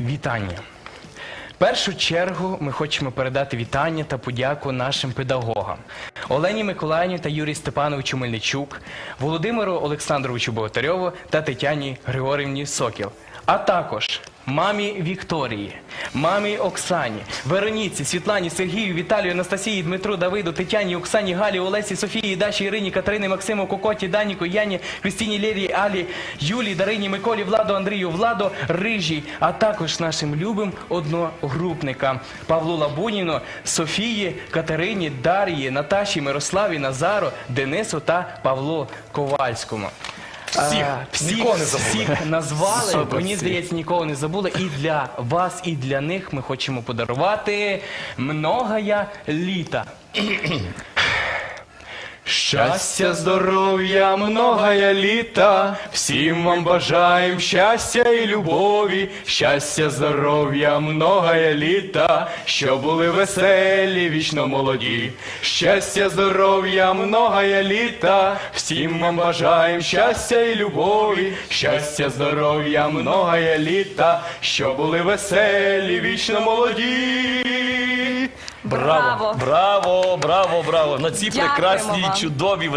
вітання. В першу чергу ми хочемо передати вітання та подяку нашим педагогам Олені Миколаївні та Юрію Степановичу Мельничук, Володимиру Олександровичу Богатарьову та Тетяні Григорівні Сокіл, а також мамі Вікторії, мамі Оксані, Вероніці, Світлані, Сергію, Віталію, Анастасії, Дмитру, Давиду, Тетяні, Оксані, Галі, Олесі, Софії, Даші, Ірині, Катерині, Максиму, Кокоті, Даніку, Яні, Христині, Лєрі, Алі, Юлі, Дарині, Миколі, Владу, Андрію, Владу, Рижій, а також нашим любим одногрупникам Павлу Лабуніну, Софії, Катерині, Дар'ї, Наташі, Мирославі, Назару, Денису та Павлу Ковальському. Всіх. А, всіх, Нікого не забули. всіх назвали. Супер Мені всіх. здається, нікого не забули. І для вас, і для них ми хочемо подарувати многая літа. Щастя, здоров'я, многая літа, всім вам бажаєм щастя і любові, щастя, здоров'я, многая літа, що були веселі, вічно молоді. Щастя, здоров'я, многая літа, всім вам бажаєм щастя і любові, щастя, здоров'я, многая літа, що були веселі, вічно молоді. Браво, браво, браво, браво. На ці Дякуємо прекрасні, вам. чудові